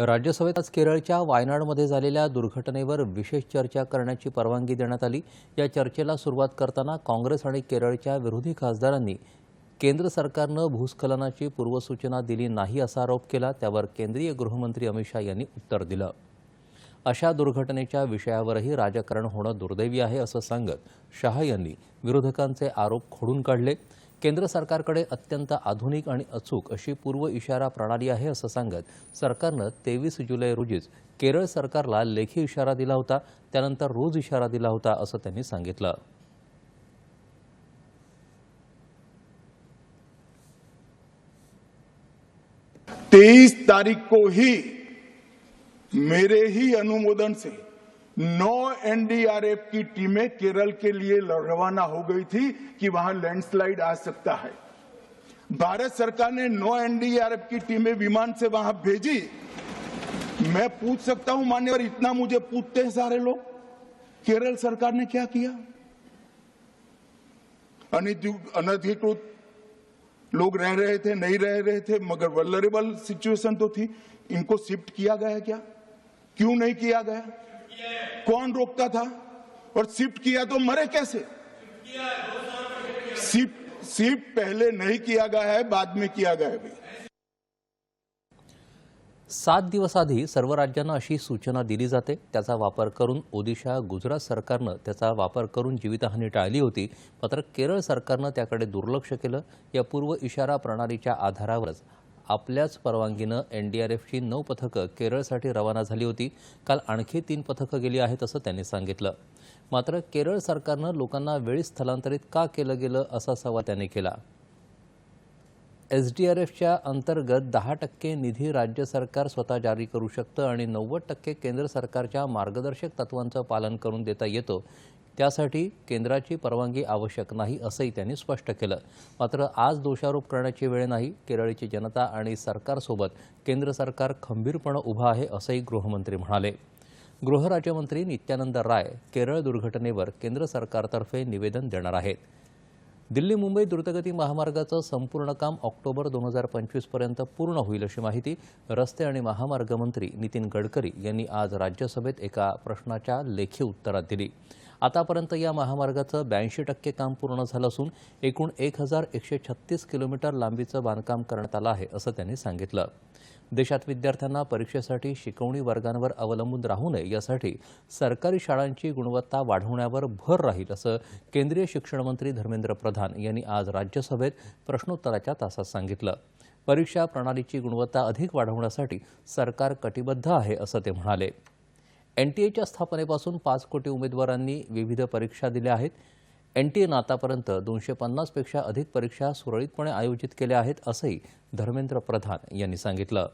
राज्यसभेत आज केरळच्या वायनाडमध्ये झालेल्या दुर्घटनेवर विशेष चर्चा करण्याची परवानगी देण्यात आली. या चर्चेला सुरुवात करताना काँग्रेस आणि केरळच्या विरोधी खासदारांनी केंद्र सरकारनं भूस्खलनाची पूर्वसूचना दिली नाही असा आरोप केला. त्यावर केंद्रीय गृहमंत्री अमित शहा यांनी उत्तर दिलं. अशा दुर्घटनेच्या विषयावरही राजकारण होणं दुर्दैवी आहे असं सांगत शहा यांनी विरोधकांचे आरोप खोडून काढले. केंद्र सरकारकडे अत्यंत आधुनिक आणि अचूक अशी पूर्व इशारा प्रणाली आहे असं सांगत सरकारनं तेवीस जुलै रोजीच केरळ सरकारला लेखी इशारा दिला होता त्यानंतर रोज इशारा दिला होता असं त्यांनी सांगितलं. तेईस तारीख को ही मेरे ही अनुमोदन से नौ एनडीआरएफ की टीमें केरल के लिए रवाना हो गई थी कि वहाँ लैंडस्लाइड आ सकता है। भारत सरकार ने नौ एनडीआरएफ की टीमें विमान से वहाँ भेजी। मैं पूछ सकता हूँ, मान्यवर, इतना मुझे पूछते हैं सारे लोग। केरल सरकार ने क्या किया? अनधिकृत लोग रह रहे थे, नहीं रह रहे थे, मगर वल्नरेबल सिचुएशन तो थी। इनको शिफ्ट किया गया क्या? क्यों नहीं किया गया? कौन रोकता था? और शिफ्ट किया तो मरे कैसे? शिफ्ट शिफ्ट पहले नहीं किया गया है बाद में किया गया है। भी सात दिवस आधी सर्व राज्यांना अशी सूचना दिली जाते. त्याचा वापर करून ओदिशा गुजरात सरकारनं त्याचा वापर करून जीवितहानी टाळली होती. मात्र केरळ सरकारनं त्याकडे दुर्लक्ष केलं. या पूर्व इशारा प्रणालीच्या आधारावरच आपल्याच परवानगीनं एनडीआरएफची नऊ पथकं केरळसाठी रवाना झाली होती. काल आणखी तीन पथकं गेली आहेत असं त्यांनी सांगितलं. मात्र केरळ सरकारनं लोकांना वेळी स्थलांतरित का केलं गेलं असा सवाल त्यांनी केला. एसडीआरएफच्या अंतर्गत दहा टक्के निधी राज्य सरकार स्वतः जारी करू शकतं आणि नव्वद टक्के केंद्र सरकारच्या मार्गदर्शक तत्वांचं पालन करून देता येतं. त्यासाठी केंद्राची परवानगी आवश्यक नाही असंही त्यांनी स्पष्ट केलं. मात्र आज दोषारोप करण्याची वेळ नाही. केरळची जनता आणि सरकारसोबत केंद्र सरकार खंबीरपणे उभं आहे असंही गृहमंत्री म्हणाले. गृहराज्यमंत्री नित्यानंद राय केरळ दुर्घटनेवर केंद्र सरकारतर्फे निवेदन देणार आहेत. दिल्ली मुंबई द्रुतगती महामार्गाचं संपूर्ण काम ऑक्टोबर दोन हजार पंचवीसपर्यंत पूर्ण होईल अशी माहिती रस्ते आणि महामार्ग मंत्री नितीन गडकरी यांनी आज राज्यसभेत एका प्रश्नाच्या लेखी उत्तरात दिली. आतापर्यंत या महामार्गाचं ब्याऐंशी टक्के काम पूर्ण झालं असून एकूण एक हजार एकशे छत्तीस किलोमीटर लांबीचं बांधकाम करण्यात आलं आहे असं त्यांनी सांगितलं. देशात विद्यार्थ्यांना परीक्षेसाठी शिकवणी वर्गांवर अवलंबून राहू नये यासाठी सरकारी शाळांची गुणवत्ता वाढवण्यावर भर राहील असं केंद्रीय शिक्षण मंत्री धर्मेंद्र प्रधान यांनी आज राज्यसभेत प्रश्नोत्तराच्या तासात सांगितलं. परीक्षा प्रणालीची गुणवत्ता अधिक वाढवण्यासाठी सरकार कटिबद्ध आहे असं ते म्हणाले. एन टी एच्या स्थापनेपासून पाच कोटी उमेदवारांनी विविध परीक्षा दिल्या आहेत. एन टी एनं आतापर्यंत दोनशे पन्नासपेक्षा अधिक परीक्षा सुरळीतपणे आयोजित केल्या आहेत असंही धर्मेंद्र प्रधान यांनी सांगितलं.